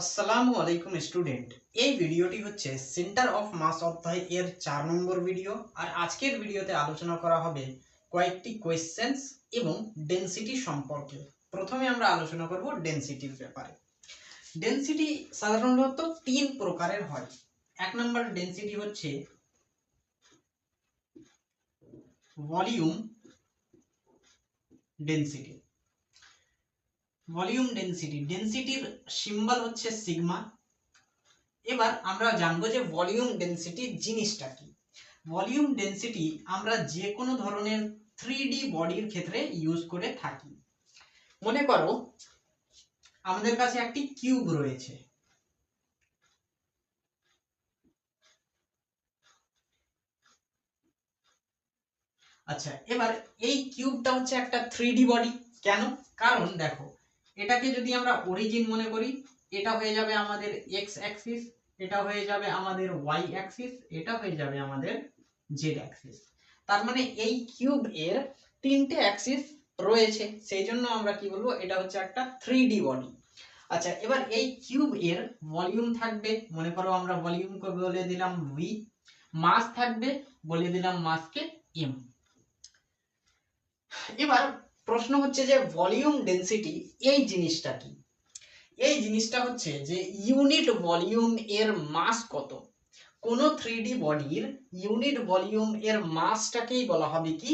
আসসালামু আলাইকুম, স্টুডেন্ট। এই ভিডিওটি হচ্ছে সেন্টার অফ মাস অধ্যায় এর চার নম্বর ভিডিও, আর আজকের ভিডিওতে আলোচনা করা হবে কয়েকটি কোয়েশ্চেন্স এবং ডেন্সিটি সম্পর্কে। প্রথমে আমরা আলোচনা করব ডেন্সিটির ব্যাপারে। ডেন্সিটি সাধারণত তিন প্রকারের হয়। এক নম্বর ডেন্সিটি হচ্ছে ভলিউম ডেনসিটি ভলিউম ডেনসিটি, ডেনসিটির সিম্বল হচ্ছে সিগমা। এবার আমরা জানব যে ভলিউম ডেনসিটি জিনিসটা কি। ভলিউম ডেনসিটি আমরা যে কোনো ধরনের থ্রি বডির ক্ষেত্রে ইউজ করে থাকি। মনে করো, আমাদের কাছে একটি কিউব রয়েছে। আচ্ছা এবার এই কিউবটা হচ্ছে একটা থ্রি বডি। কেন? কারণ দেখো এটাকে যদি আমরা অরিজিন মনে করি, এটা হয়ে যাবে আমাদের এক্স অ্যাক্সিস এটা হয়ে যাবে আমাদের ওয়াই অ্যাক্সিস এটা হয়ে যাবে আমাদের জেড অ্যাক্সিস তার মানে এই কিউব এর তিনটে অ্যাক্সিস রয়েছে। সেই জন্য আমরা কি বলব, এটা হচ্ছে একটা থ্রি ডি বডি আচ্ছা এবার এই কিউব এর ভলিউম থাকবে, মনে করো আমরা ভলিউম বলে দিলাম ভি মাস থাকবে, বলে দিলাম মাসকে এম এবার প্রশ্ন হচ্ছে যে ভলিউম ডেন্সিটি এই জিনিসটা কি? এই জিনিসটা হচ্ছে যে ইউনিট ভলিউম এর মাস কত? কোন থ্রি বডির ইউনিট ভলিউম এর মাসটাকেই বলা হবে কি?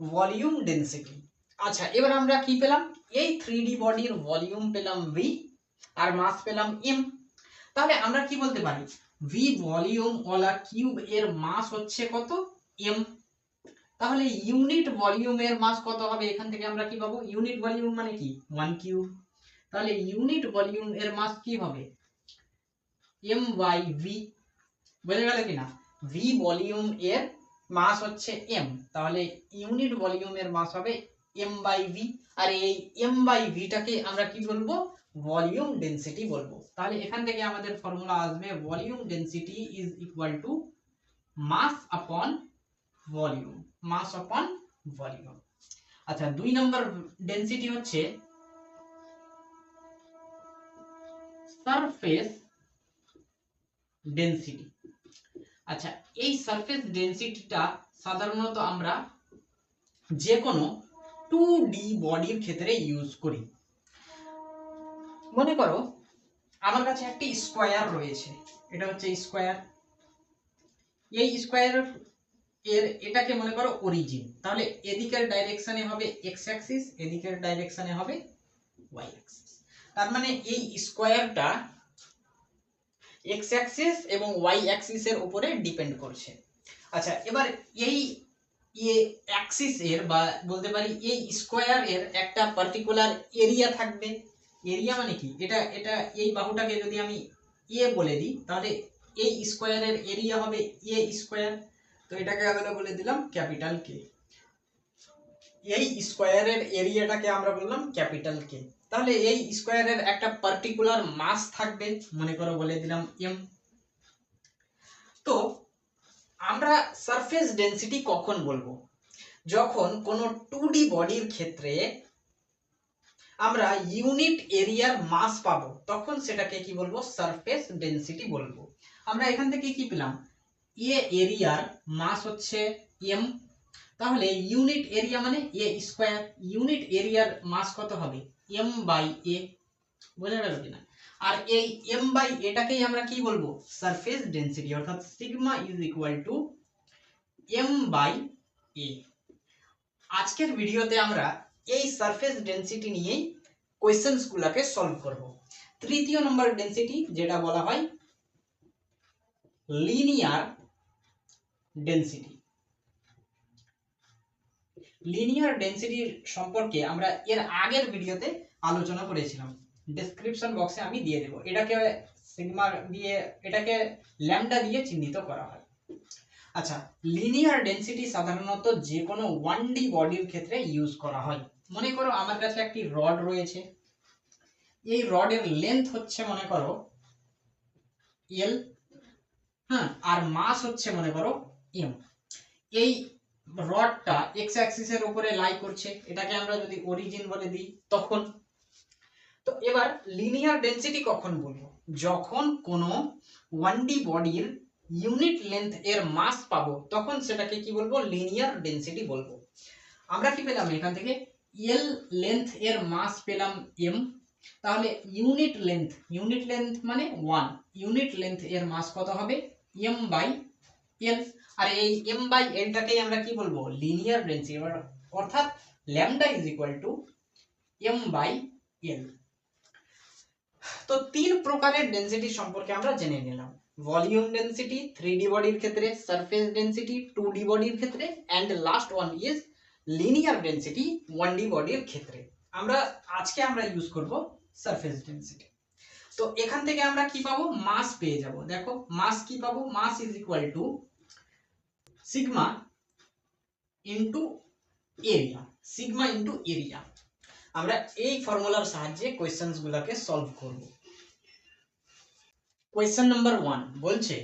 Volume density. আচ্ছা এবার আমরা কি পেলাম? এই থ্রি ডি বডির ভলিউম পেলাম ভি আর মাস পেলাম এম তাহলে আমরা কি বলতে পারি? ভি ভলিউম ওয়ালা কিউব এর মাস হচ্ছে কত? এম তাহলে ইউনিট ভলিউমের মাস কত হবে? এখান থেকে আমরা কি পাবো? ইউনিট ভলিউম মানে কি? ওয়ান কিউব তাহলে ইউনিট ভলিউম এর মাস কি হবে? এম বাই ভি বোঝা গেল কিনা? ভি ভলিউম এর মাস হচ্ছে এম তাহলে ইউনিট ভলিউম এর মাস হবে এম বাই ভি আর এই এম বাই ভিটাকে আমরা কি বলব? ভলিউম ডেনসিটি বলব। তাহলে এখান থেকে আমাদের ফর্মুলা আসবে volume density is equal to mass upon volume, mass upon volume. আচ্ছা দুই নম্বর ডেনসিটি হচ্ছে সারফেস ডেনসিটি আচ্ছা এই সারফেস ডেনসিটিটা সাধারণত আমরা যে কোনো টু ডি বডির ক্ষেত্রে ইউজ করি। মনে করো, আমার কাছে একটি স্কোয়ার রয়েছে। এটা হচ্ছে স্কোয়ার এই স্কোয়ার এর এটাকে মনে করো অরিজিন তাহলে এদিকের ডাইরেকশনে হবে এক্স অ্যাক্সিস এদিকের ডাইরেকশনে হবে ওয়াই অ্যাক্সিস তার মানে এই স্কোয়ারটা এক্স অ্যাক্সিস এবং ওয়াই অ্যাক্সিসের উপরে ডিপেন্ড করছে। আচ্ছা এবার এই অ্যাক্সিস এর বা বলতে পারি এই স্কোয়ার এর একটা পার্টিকুলার এরিয়া থাকবে। এরিয়া মানে কি? এটা এটা এই বাহুটাকে যদি আমি এ বলে দিই, তাহলে এই স্কোয়ারের এরিয়া হবে এ স্কোয়ার তো এটাকে আমরা বলে দিলাম ক্যাপিটাল কে এই স্কোয়ারের এরিয়াটাকে আমরা বললাম ক্যাপিটাল কে তাহলে এই স্কোয়ারের একটা পার্টিকুলার মাস থাকবে, মনে করো বলে দিলাম এম তো আমরা সারফেস ডেনসিটি কখন বলব? যখন কোনো টু ডি বডির ক্ষেত্রে আমরা ইউনিট এরিয়ার মাস পাবো, তখন সেটাকে কি বলব? সারফেস ডেনসিটি বলব। আমরা এখান থেকে কি পেলাম? এ এরিয়ার মাস হচ্ছে এম। তাহলে ইউনিট এরিয়া মানে এ স্কোয়ার ইউনিট এরিয়ার মাস কত হবে? M by A. বোঝা গেল কিনা? আর এই এম বাই এটাকেই আমরা কি বলব? সারফেস ডেনসিটি অর্থাৎ sigma is equal to M by A আজকের ভিডিওতে আমরা এই সারফেস ডেনসিটি নিয়েই কোয়েশ্চেন্সগুলোকে সলভ করব। তৃতীয় নম্বর ডেনসিটি যেটা বলা হয় লিনিয়ার ডেনসিটি লিনিয়ার ডেনসিটি সম্পর্কে আমরা এর আগের ভিডিওতে আলোচনা করেছিলাম। ডেসক্রিপশন বক্সে আমি দিয়ে দেব। এটাকে সিগমা দিয়ে, এটাকে ল্যামডা দিয়ে চিহ্নিত করা হয়। আচ্ছা লিনিয়ার ডেনসিটি সাধারণত যে কোনো ওয়ান ডি বডির ক্ষেত্রে ইউজ করা হয়। মনে করো আমার কাছে একটি রড রয়েছে। এই রডের লেন্থ হচ্ছে, মনে করো এল হ্যাঁ আর মাস হচ্ছে, মনে করো এম এই রডটা এক্স অ্যাক্সিসের উপরে লাই করছে, এটাকে আমরা যদি অরিজিন বলে দিই, তখন। তো এবার লিনিয়ার ডেন্সিটি কখন বলব? যখন কোনো ওয়ান ডি বডির ইউনিট লেন্থ এর মাস পাবো, তখন সেটাকে কি বলব? লিনিয়ার ডেন্সিটি বলব। আমরা কি পেলাম এখান থেকে? এল লেন্থ এর মাস পেলাম এম তাহলে ইউনিট লেন্থ ইউনিট লেন্থ মানে ওয়ান ইউনিট লেন্থ এর মাস কত হবে? এম বাই এল আর এই এম বাই এলটাকেই আমরা কি বলব? লিনিয়ার ডেন্সিটি অর্থাৎ lambda is equal to M by L তো তিন প্রকারের ডেন্সিটি সম্পর্কে আমরা জেনে নিলাম। ভলিউম ডেন্সিটি থ্রি ডি বডির ক্ষেত্রে সারফেস ডেন্সিটি টু ডি বডির ক্ষেত্রে and last one is linear density one D বডির ক্ষেত্রে। আমরা, আজকে আমরা ইউজ করব সারফেস ডেন্সিটি তো এখান থেকে আমরা কি পাবো? মাস পেয়ে যাব। দেখো মাস কি পাবো? Mass is equal to sigma into area sigma into area আমরা এই ফর্মুলার সাহায্যে কোয়েশ্চেন্স গুলাকে সলভ করব। কোয়েশ্চেন নাম্বার ওয়ান বলছে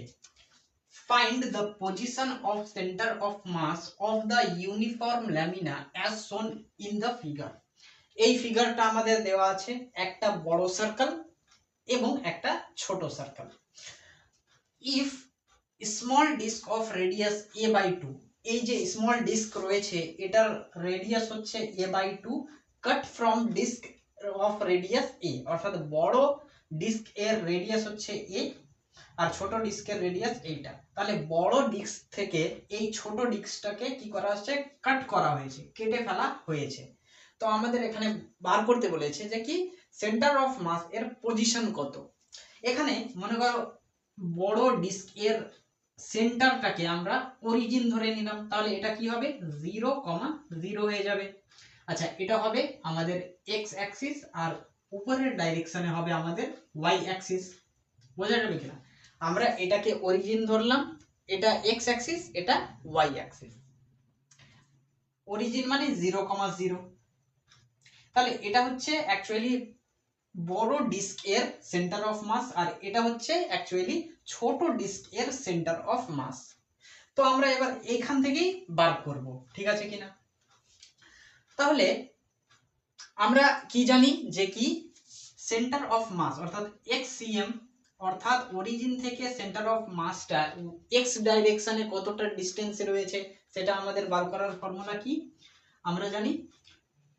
find the position of centre of mass of the uniform lamina as shown in the figure এই ফিগারটা আমাদের দেওয়া আছে একটা বড় সার্কেল এবং একটা ছোট circle if small disc of radius A by two এই যে স্মল ডিস্ক রয়েছে, এটার রেডিয়াস হচ্ছে A by two cut from disc of radius A অর্থাৎ বড় ডিস্ক এর রেডিয়াস হচ্ছে এ আর ছোট ডিস্কের রেডিয়াস এইটা। তাহলে বড় ডিস্ক থেকে এই ছোট ডিস্কটাকে কি করা হচ্ছে? কাট করা হয়েছে, কেটে ফেলা হয়েছে। তো আমাদের এখানে বার করতে বলেছে যে কি সেন্টার অফ মাস এর পজিশন কত। এখানে মনে করো বড় ডিস্ক এর সেন্টারটাকে আমরা অরিজিন ধরে নিলাম। তাহলে এটা কি হবে? জিরো কমা জিরো হয়ে যাবে। আচ্ছা এটা হবে আমাদের এক্স অ্যাক্সিস আর উপরের ডাইরেকশনে হবে আমাদের ওয়াই অ্যাক্সিস বোঝা যাবে কিনা? আমরা এটাকে অরিজিন ধরলাম। এটা এক্স অ্যাক্সিস এটা ওয়াই অ্যাক্সিস অরিজিন মানে জিরো কমা জিরো। তাহলে এটা হচ্ছে অ্যাকচুয়ালি বড় ডিস্ক এর সেন্টার অফ মাস আর এটা হচ্ছে অ্যাকচুয়ালি ছোট ডিস্ক এর সেন্টার অফ মাস। তো আমরা এবার এখান থেকেই বার করব, ঠিক আছে কিনা? তাহলে আমরা কি জানি যে কি? সেন্টার অফ মাস, অর্থাৎ এক্স সিএম অর্থাৎ অরিজিন থেকে সেন্টার অফ মাসটা, এক্স ডাইরেকশনে কতটা ডিস্টেন্সে রয়েছে সেটা আমাদের বার করার ফর্মুলা কি? আমরা জানি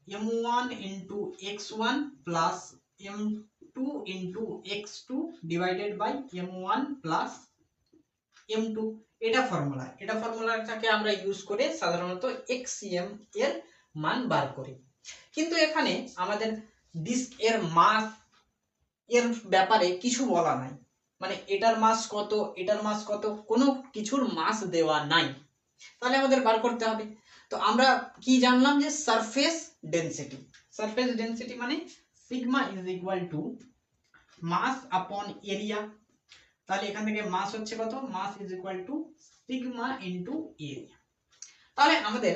M one into X one plus M two into X two divided by M one plus M two এটা ফর্মুলা এটা ফর্মুলাটাকে আমরা ইউজ করে সাধারণত সিএম এর মান বার করি। কিন্তু এখানে আমাদের ডিস্ক এর মাস এর ব্যাপারে কিছু বলা নাই। মানে এটার মাস কত, এটার মাস কত, কোনো কিছুর মাস দেওয়া নাই। তাহলে আমাদের বার করতে হবে। তো আমরা কি জানলাম যে সারফেস ডেনসিটি সারফেস ডেনসিটি মানে sigma is equal to mass upon area তাহলে এখান থেকে মাস হচ্ছে কত? Mass is equal to sigma into area তাহলে আমাদের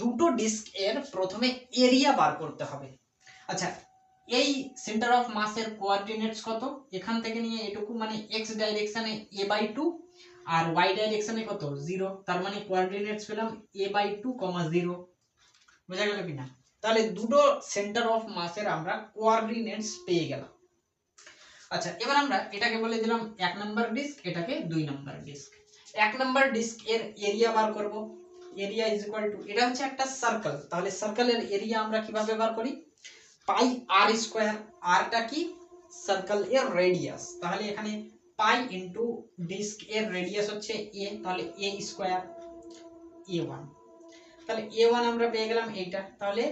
দুটো ডিস্ক এর প্রথমে এরিয়া বার করতে হবে। আচ্ছা এই সেন্টার অফ মাসের কোঅর্ডিনেটস কত? এখান থেকে নিয়ে এটুকু মানে এক্স ডাইরেকশনে এ বাই টু আর ওয়াই ডাইরেকশনে কত? জিরো তার মানে কোঅর্ডিনেটস পেলাম A by two comma zero বোঝা গেল কিনা? তাহলে দুটো সেন্টার অফ মাসের আমরা কোঅর্ডিনেটস পেয়ে গেলাম। আচ্ছা এবার আমরা এটাকে বলে দিলাম এক নাম্বার ডিস্ক এটাকে দুই নাম্বার ডিস্ক এক নাম্বার ডিস্ক এর এরিয়া বার করব। এরিয়া ইজ ইকুয়াল টু এটা হচ্ছে একটা সার্কেল তাহলে সার্কেলের এরিয়া আমরা কীভাবে বার করি? পাই আর স্কোয়ার আরটা কি? সার্কেল এর রেডিয়াস তাহলে এখানে পাই ইন্টু ডিস্ক এর রেডিয়াস হচ্ছে এ তাহলে এ স্কোয়ার এ ওয়ান তাহলে এ ওয়ান আমরা পেয়ে গেলাম এইটা। তাহলে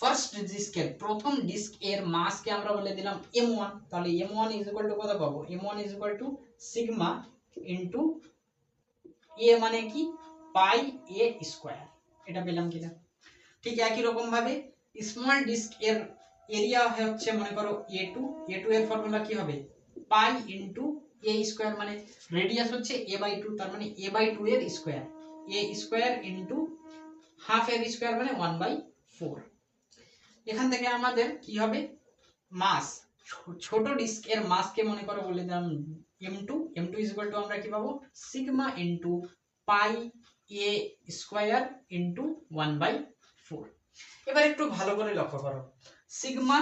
ফার্স্ট ডিস্কের প্রথম ডিস্ক এর মাসকে আমরা বলে দিলাম এম ওয়ান তাহলে M one is equal to কত পাবো? M one is equal to sigma into A মানে কি? পাই এ স্কোয়ার এটা পেলাম কিনা? ঠিক একই রকম ভাবে স্মল ডিস্ক এর এরিয়া হচ্ছে, মনে করো এ টু এ টু এর ফর্মুলা কি হবে? পাই ইন্টু এ স্কোয়ার মানে রেডিয়াস হচ্ছে এ বাই টু তার মানে এ বাই টু এর square A square into half এর স্কোয়ার মানে ওয়ান বাই ফোর এখান থেকে আমাদের কি হবে? মাস। ছোট ডিস্ক এর মাসকে মনে করো বলে দিলাম M two M two is to আমরা কি পাবো? Sigma into pi A square into one by four এবার একটু ভালো করে লক্ষ্য করো। সিগমা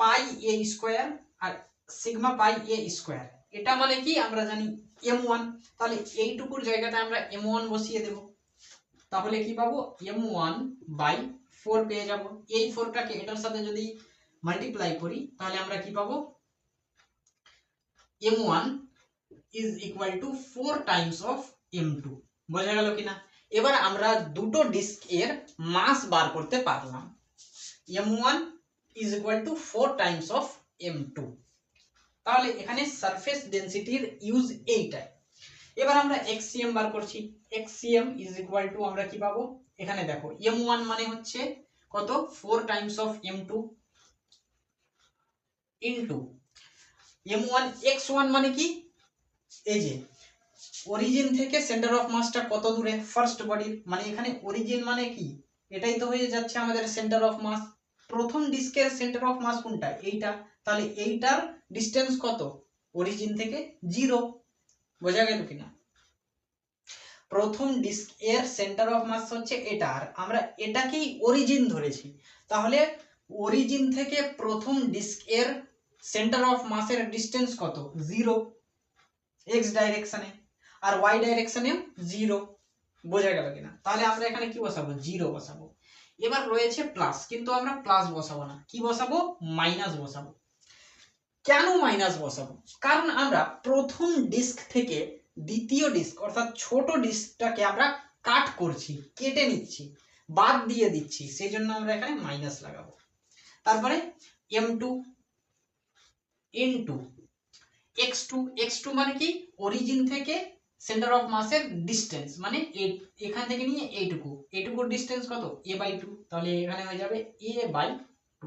পাই এ স্কোয়ার আর সিগমা পাই এ স্কোয়ার এটা মানে কি? আমরা জানি এম ওয়ান তাহলে এইটুকুর জায়গাটা আমরা এম ওয়ান বসিয়ে দেব। তাহলে কি পাবো? এম ওয়ান বাই ফোর পেয়ে যাব। এই ফোরটাকে এটার সাথে যদি মাল্টিপ্লাই করি, তাহলে আমরা কি পাবো? M one is equal to four times of M two বোঝা গেল কিনা? এবার আমরা দুটো ডিস্ক এর মাস বার করতে পারলাম। M one is equal to four times of M two তাহলে এখানে সারফেস ডেন্সিটির ইউজ এইটাই। এবার আমরা এক্সিএম বার করছি। এক্সিএম ইজ ইকুয়াল টু আমরা কি পাবো? এখানে দেখো এম ওয়ান মানে হচ্ছে কত? Four times of M two into M one X one মানে কি? এই যে অরিজিন থেকে সেন্টার অফ মাসটা কত দূরে? ফার্স্ট বডির মানে এখানে অরিজিন মানে কি? এটাই তো হয়ে যাচ্ছে আমাদের সেন্টার অফ মাস প্রথম ডিস্কের সেন্টার অফ মাস কোনটা? এইটা। তাহলে এইটার ডিস্টেন্স কত? অরিজিন থেকে জিরো বোঝা গেল কিনা? প্রথম ডিস্ক এর সেন্টার অফ মাস হচ্ছে এটা। আর আমরা এটাকেই অরিজিন ধরেছি। তাহলে অরিজিন থেকে প্রথম ডিস্ক এর সেন্টার অফ মাসের ডিস্টেন্স কত? জিরো এক্স ডাইরেকশনে আর ওয়াই ডাইরেকশনে জিরো বোঝা গেল কিনা? তাহলে আমরা এখানে কি বসাবো? জিরো বসাবো। এবার রয়েছে প্লাস কিন্তু আমরা প্লাস বসাবো না। কি বসাবো? মাইনাস বসাবো। কেন মাইনাস বসাবো? কারণ আমরা প্রথম ডিস্ক থেকে দ্বিতীয় ডিস্ক অর্থাৎ ছোট ডিস্কটাকে আমরা কাট করছি, কেটে নিচ্ছি, বাদ দিয়ে দিচ্ছি, সেই জন্য আমরা এখানে মাইনাস লাগাবো। তারপরে M two into X two X two মানে কি? অরিজিন থেকে সেন্টার অফ মাসের ডিস্টেন্স মানে এখান থেকে নিয়ে এইটুকু এইটুকুর ডিস্টেন্স কত? এ বাই টু তাহলে এখানে হয়ে যাবে এ বাই টু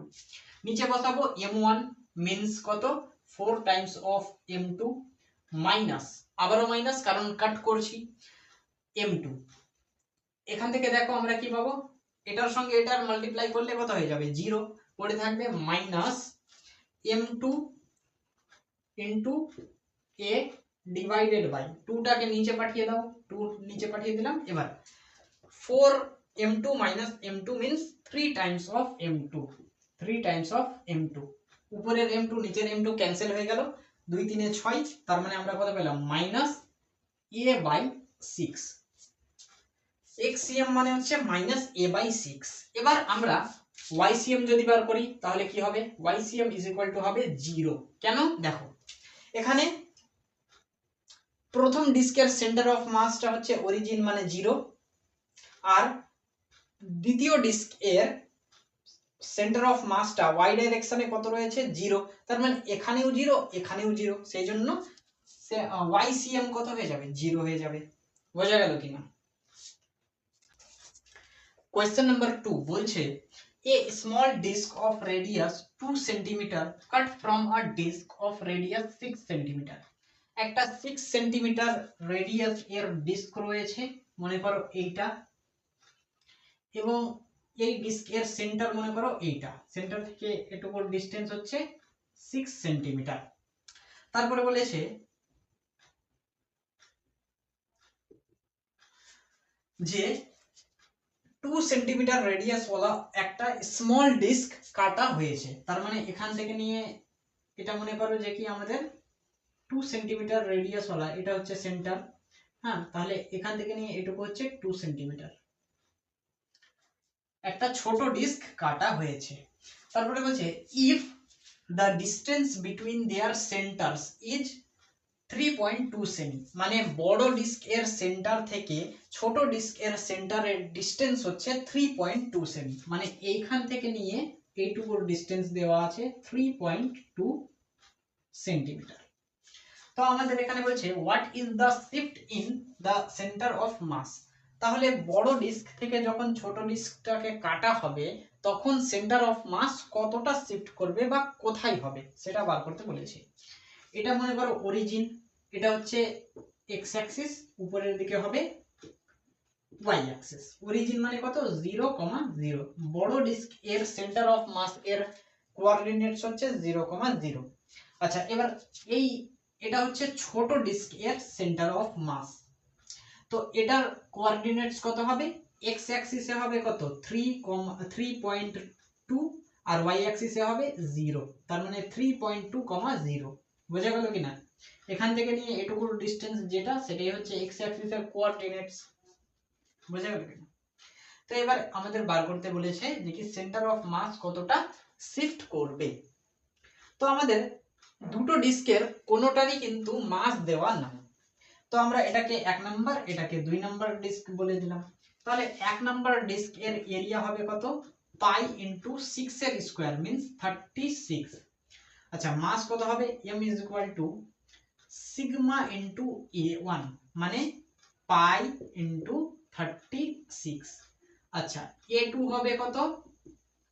নিচে বসাবো এম ওয়ান মিনস কত? Four times of M two minus আবারও মাইনাস কারণ কাট করছি। এম টু এখান থেকে দেখো আমরা কি পাবো? এটার সঙ্গে এটার মাল্টিপ্লাই করলে কত হয়ে যাবে? জিরো পড়ে থাকবে minus M two into A divided by টুটাকে নিচে পাঠিয়ে দাও। টু নিচে পাঠিয়ে দিলাম। এবার four M two minus M two means three times of M two three times of M two উপরের এম টু নিচের এম টু ক্যান্সেল হয়ে গেল। দুই তিনে ছয়, তার মানে আমরা কত পেলাম? Minus A by six. X CM মানে হচ্ছে মাইনাস এ বাই সিক্স। এবার আমরা ওয়াইসিএম যদি বার করি, তাহলে কি হবে? Y CM is equal to হবে জিরো। কেন? দেখো, এখানে প্রথম ডিস্কের সেন্টার অফ মাসটা হচ্ছে অরিজিন মানে জিরো, আর দ্বিতীয় ডিস্ক এর সেন্টার অফ মাসটা ওয়াই ডাইরেকশনে কত রয়েছে? জিরো তার মানে এখানেও জিরো এখানেও জিরো সেই জন্য ওয়াই সিএম কত হয়ে যাবে? জিরো হয়ে যাবে। বোঝা গেল কিনা? কোয়েশ্চেন নাম্বার টু বলছে a small disc of radius two centimetre cut from a disc of radius six centimetre একটা সিক্স সেন্টিমিটার রেডিয়াস এর ডিস্ক রয়েছে, মনে করো এইটা। এবং এই ডিস্ক এর সেন্টার মনে করো এইটা। সেন্টার থেকে এটুকুর ডিস্টেন্স হচ্ছে সিক্স সেন্টিমিটার তারপরে বলেছে যে টু সেন্টিমিটার রেডিয়াস ওয়ালা একটা স্মল ডিস্ক কাটা হয়েছে। তার মানে এখান থেকে নিয়ে এটা মনে করো যে কি আমাদের টু সেন্টিমিটার রেডিয়াস ওয়ালা এটা হচ্ছে সেন্টার হ্যাঁ তাহলে এখান থেকে নিয়ে এটুকু হচ্ছে টু সেন্টিমিটার একটা ছোট ডিস্ক কাটা হয়েছে। তারপরে বলছে if the distance between their centres is three point two semi মানে বড় ডিস্ক এর সেন্টার থেকে ছোট ডিস্ক এর সেন্টারের ডিস্টেন্স হচ্ছে থ্রি পয়েন্ট টু সেমি মানে এইখান থেকে নিয়ে এইটুকুর ডিস্টেন্স দেওয়া আছে থ্রি পয়েন্ট টু সেন্টিমিটার তো আমাদের এখানে বলছে what is the shift in the centre of mass তাহলে বড় ডিস্ক থেকে যখন ছোট ডিস্কটাকে কাটা হবে, তখন সেন্টার অফ মাস কতটা শিফট করবে বা কোথায় হবে, সেটা বার করতে বলেছে। এটা মনে করো অরিজিন এটা হচ্ছে এক্স অ্যাক্সিস উপরের দিকে হবে ওয়াই অ্যাক্সিস অরিজিন মানে কত? জিরো কমা জিরো বড় ডিস্ক এর সেন্টার অফ মাস এর কোঅর্ডিনেটস হচ্ছে জিরো কমা জিরো আচ্ছা এবার এই, এটা হচ্ছে ছোট ডিস্ক এর সেন্টার অফ মাস তো এটার কোঅর্ডিনেটস কত হবে? এক্স অ্যাক্সিসে হবে কত? Three comma three point two আর ওয়াই অ্যাক্সিসে হবে জিরো তার মানে three point two comma zero বোঝা গেল কিনা? এখান থেকে নিয়ে এটুকুর ডিস্টেন্স যেটা, সেটাই হচ্ছে এক্স অ্যাক্সিসের কোঅর্ডিনেটস বোঝা গেল কিনা? তো এবার আমাদের বার করতে বলেছে যে কি সেন্টার অফ মাস কতটা শিফট করবে। তো আমাদের দুটো ডিস্কের কোনোটারই কিন্তু মাস দেওয়া নাই। তো আমরা এটাকে এক নাম্বার, এটাকে দুই নাম্বার ডিস্ক বলে দিলাম। তাহলে এক নাম্বার ডিস্ক এর এরিয়া হবে কত? পাই ইন্টু সিক্স এর স্কোয়ার মিনস থার্টি সিক্স আচ্ছা মাস কত হবে? M is equal to sigma into A one মানে পাই ইন্টু থার্টি সিক্স আচ্ছা এ টু হবে কত?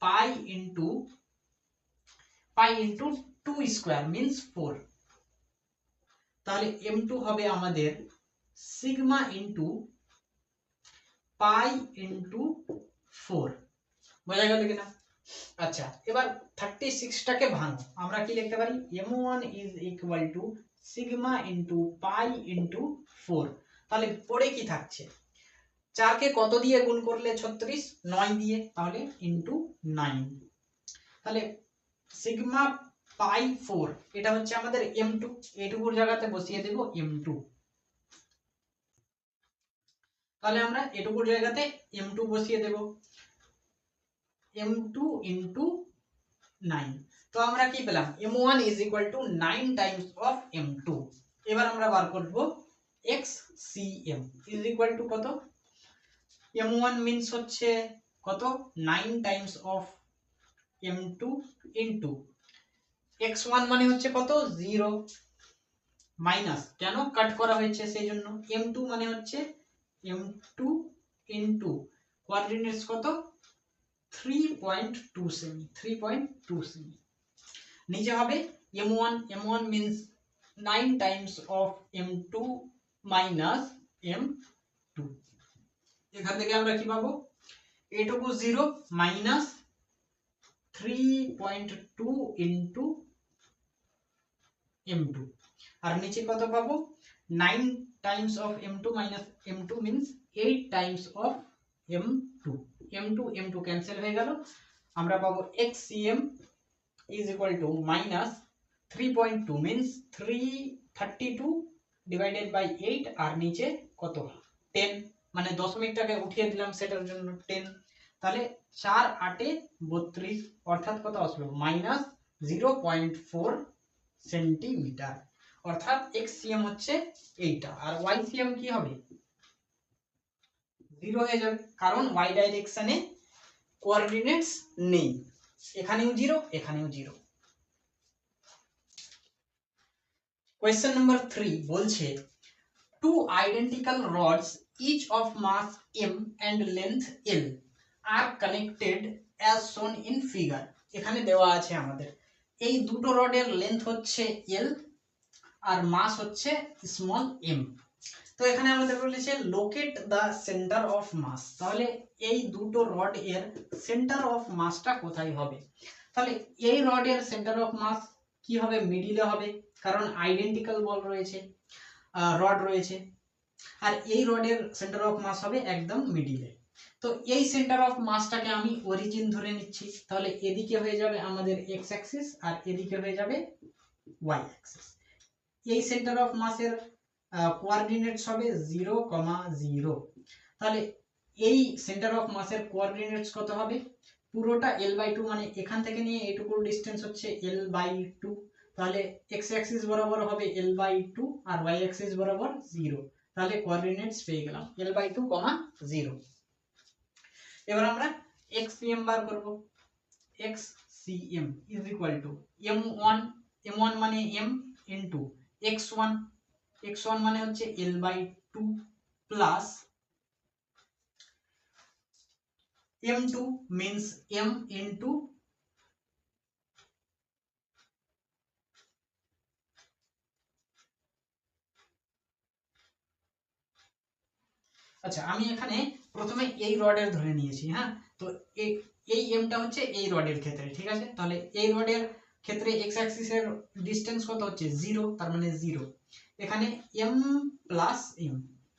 Pi into pi into two square means four তাহলে এম টু হবে আমাদের sigma into pi into four বোঝা গেল কিনা? আচ্ছা এবার থার্টি সিক্সটাকে ভাঙো। আমরা কি লিখতে পারি? M one is equal to sigma into pi into four তাহলে পড়ে কি থাকছে? চারকে কত দিয়ে গুণ করলে ছত্রিশ? নয় দিয়ে, তাহলে ইন্টু নাইন তাহলে সিগমা পাই ফোর। এটা হচ্ছে আমাদের এম টু। এটুকুর জায়গাতে বসিয়ে দেব এম টু। তাহলে আমরা এটুকুর জায়গাতে এম টু বসিয়ে দেব। M two into nine. তো আমরা কি পেলাম? M one is equal to nine times of M two. এবার আমরা বার করব X C M. Is equal to কত? এম ওয়ান মিনস হচ্ছে কত? Nine times of M two into X one মানে হচ্ছে কত? জিরো মাইনাস কেন কাট করা হয়েছে সেই জন্য এম টু মানে হচ্ছে এম টু কোয়ার্ডিনেটস কত? থ্রি পয়েন্ট টু সেমি থ্রি পয়েন্ট টু সেমি নিচে হবে M one M one means nine times of M two minus M two এখান থেকে আমরা কি পাবো? এটুকু zero minus three point two into M two আর নিচে কত পাবো? Nine times of M two minus M two means eight times of M two M two M two cancel হয়ে গেল। আমরা পাবো X M is equal to minus three point two means three thirty two divided by eight আর নিচে কত? Ten মানে দশমিকটাকে উঠিয়ে দিলাম সেটার জন্য টেন তাহলে চার আটে বত্রিশ। অর্থাৎ কত আসলো minus zero point four centimetre. অর্থাৎ এক্স হচ্ছে এইটা। আর ওয়াই কি হবে? জিরো হয়ে যাবে। কারণ ওয়াই নেই। এখানেও জিরো এখানেও জিরো কোয়েশ্চেন নাম্বার থ্রি বলছে two identical rods each of mass M and length L are connected as shown in figure এখানে দেওয়া আছে আমাদের। এই দুটো রডের লেন্থ হচ্ছে এল আর মাস হচ্ছে স্মল এম তো এখানে আমাদের বলেছে locate the centre of mass তাহলে এই দুটো রড এর সেন্টার অফ মাসটা কোথায় হবে? তাহলে এই রডের সেন্টার অফ মাস কি হবে? মিডিলে হবে, কারণ আইডেন্টিক্যাল বল রয়েছে রড রয়েছে। আর এই রডের সেন্টার অফ মাস হবে একদম মিডিলে তো এই সেন্টার অফ মাসটাকে আমি অরিজিন ধরে নিচ্ছি। তাহলে এদিকে হয়ে যাবে আমাদের এক্স অ্যাক্সিস আর এদিকে হয়ে যাবে ওয়াই অ্যাক্সিস এই সেন্টার অফ মাসের কোঅর্ডিনেটস হবে জিরো কমা জিরো তাহলে এই সেন্টার অফ মাসের কোঅর্ডিনেটস কত হবে? পুরোটা এল বাই টু মানে এখান থেকে নিয়ে এইটুকুর ডিস্টেন্স হচ্ছে এল বাই টু তাহলে এক্স অ্যাক্সিস বরাবর হবে এল বাই টু আর ওয়াই অ্যাক্সিস বরাবর জিরো তাহলে কোঅর্ডিনেটস পেয়ে গেলাম L by two comma zero এবার আমরা এক্স সিএম বার করব। X CM is equal to M one M one মানে M into X one X one মানে হচ্ছে L by two plus M two means M into আচ্ছা আমি এখানে প্রথমে এই রডের ধরে নিয়েছি হ্যাঁ? তো এই এমটা হচ্ছে এই রডের ক্ষেত্রে, ঠিক আছে? তাহলে এই রডের ক্ষেত্রে এক্স অ্যাক্সিসের ডিস্টেন্স কত হচ্ছে? জিরো তার মানে জিরো এখানে এম প্লাস এম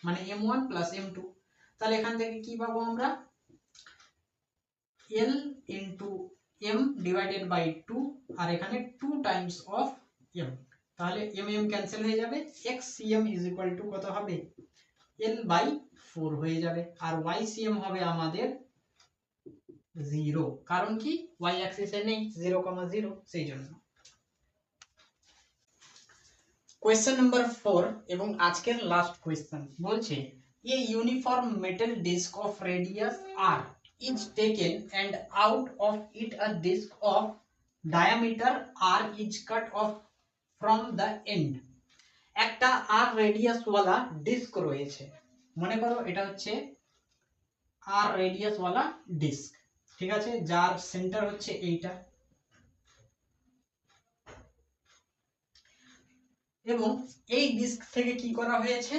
মানে M one plus M two তাহলে এখান থেকে কি পাবো আমরা? L into M divided by two আর এখানে টু টাইমস অফ এম তাহলে এম এম ক্যান্সেল হয়ে যাবে। X CM is equal to কত হবে? এল বাই ফোর হয়ে যাবে। আর ওয়াই সিএম হবে আমাদের জিরো কারণ কি? ওয়াই অ্যাক্সিসে নেই জিরো কমা জিরো সেই জন্য। কোয়েশ্চেন নাম্বার ফোর এবং আজকের লাস্ট কোয়েশ্চেন বলছে a uniform metal disc of radius R is taken and out of it a disc of diameter r is cut off from the end. একটা আর radius ওয়ালা disk রয়েছে। মনে করো এটা হচ্ছে আর রেডিয়াস ওয়ালা ডিস্ক ঠিক আছে? যার সেন্টার হচ্ছে এইটা। এবং এই ডিস্ক থেকে কি করা হয়েছে?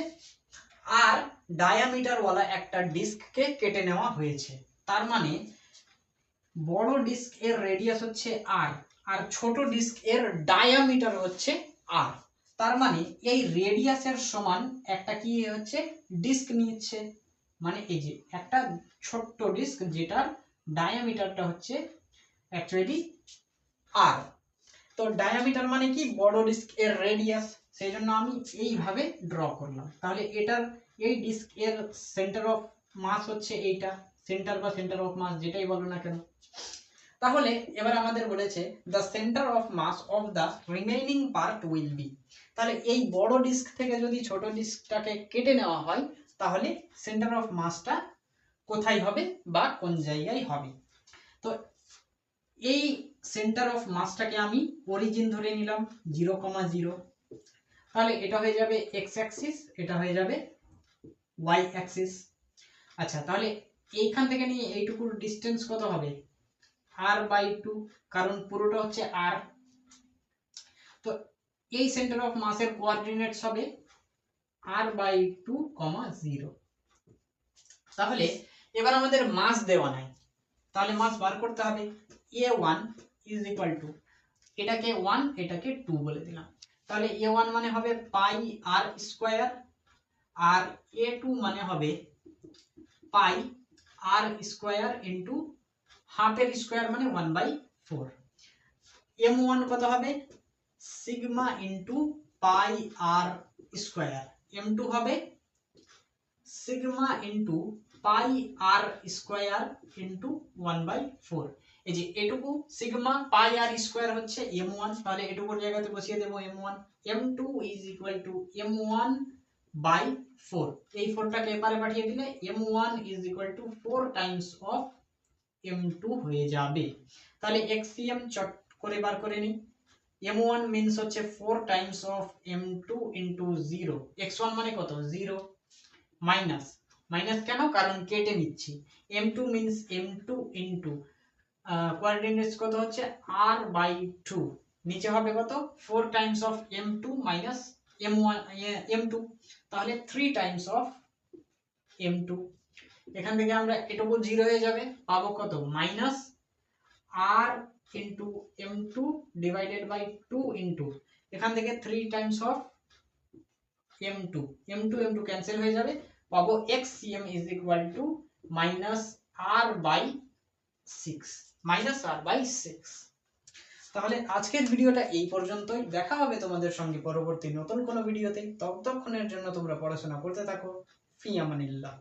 আর ডায়ামিটার ওয়ালা একটা ডিস্ককে কেটে নেওয়া হয়েছে। তার মানে বড় ডিস্ক এর রেডিয়াস হচ্ছে আর আর ছোট ডিস্ক এর ডায়ামিটার হচ্ছে আর তার মানে এই রেডিয়াসের সমান একটা কি হচ্ছে? ডিস্ক নিচ্ছে। মানে এই যে একটা ছোট্ট ডিস্ক যেটার ডায়ামিটারটা হচ্ছে অ্যাকচুয়ালি আর তো ডায়ামিটার মানে কি? বড় ডিস্ক এর রেডিয়াস সেই জন্য আমি এইভাবে ড্র করলাম। তাহলে এটার, এই ডিস্ক এর সেন্টার অফ মাস হচ্ছে এইটা। সেন্টার বা সেন্টার অফ মাস যেটাই বলো না কেন। তাহলে এবার আমাদের বলেছে the centre of mass of the remaining part will be তাহলে এই বড় ডিস্ক থেকে যদি ছোট ডিস্কটাকে কেটে নেওয়া হয়, তাহলে সেন্টার অফ মাসটা কোথায় হবে বা কোন জায়গায় হবে? তো এই সেন্টার অফ মাসটাকে আমি অরিজিন ধরে নিলাম জিরো কমা জিরো তাহলে এটা হয়ে যাবে এক্স অ্যাক্সিস এটা হয়ে যাবে ওয়াই অ্যাক্সিস আচ্ছা তাহলে এইখান থেকে নিয়ে এইটুকুর ডিস্টেন্স কত হবে? আর বাই টু কারণ পুরোটা হচ্ছে আর এই সেন্টার অফ মাসের কোঅর্ডিনেটস হবে R by two comma zero তাহলে এবার আমাদের মাস দেওয়া নাই। তাহলে মাস বার করতে হবে। A one is equal to এটাকে ওয়ান এটাকে টু বলে দিলাম। তাহলে এ ওয়ান মানে হবে পাই আর স্কোয়ার আর এ টু মানে হবে পাই আর স্কোয়ার ইন্টু হাফের স্কোয়ার মানে one by four M one কত হবে? Sigma into pi R square M two হবে sigma into pi R square into one by four এই যে এটুকু সিগমা পাই আর স্কোয়ার হচ্ছে এম ওয়ান তাহলে এটুকুর জায়গাতে বসিয়ে দেবো M one M two is equal to M one by four এই ফোরটাকে এপারে পাঠিয়ে দিলে M one is equal two four times of M two হয়ে যাবে। তাহলে এক্সিএম চট করে বার করে নিই। এম ওয়ান মিনস হচ্ছে four times of M two into zero X one মানে কত? জিরো মাইনাস মাইনাস কেন? কারণ কেটে নিচ্ছি। M two means M two into coordinates কত হচ্ছে? আর বাই টু নিচে হবে কত? Four times of M two minus M one M two তাহলে three times of M two এখান থেকে আমরা এটুকু জিরো হয়ে যাবে। পাবো কত? Minus R into M two divided by two এখান থেকে three times of M two M two M two cancel হয়ে যাবে, পাবো X CM is equal to minus R by six minus R by six তাহলে আজকের ভিডিওটা এই পর্যন্তই, দেখা হবে তোমাদের সঙ্গে পরবর্তী নতুন কোনো ভিডিওতে, ততক্ষণের জন্য তোমরা পড়াশোনা করতে থাকো, ফি আমানিল্লাহ।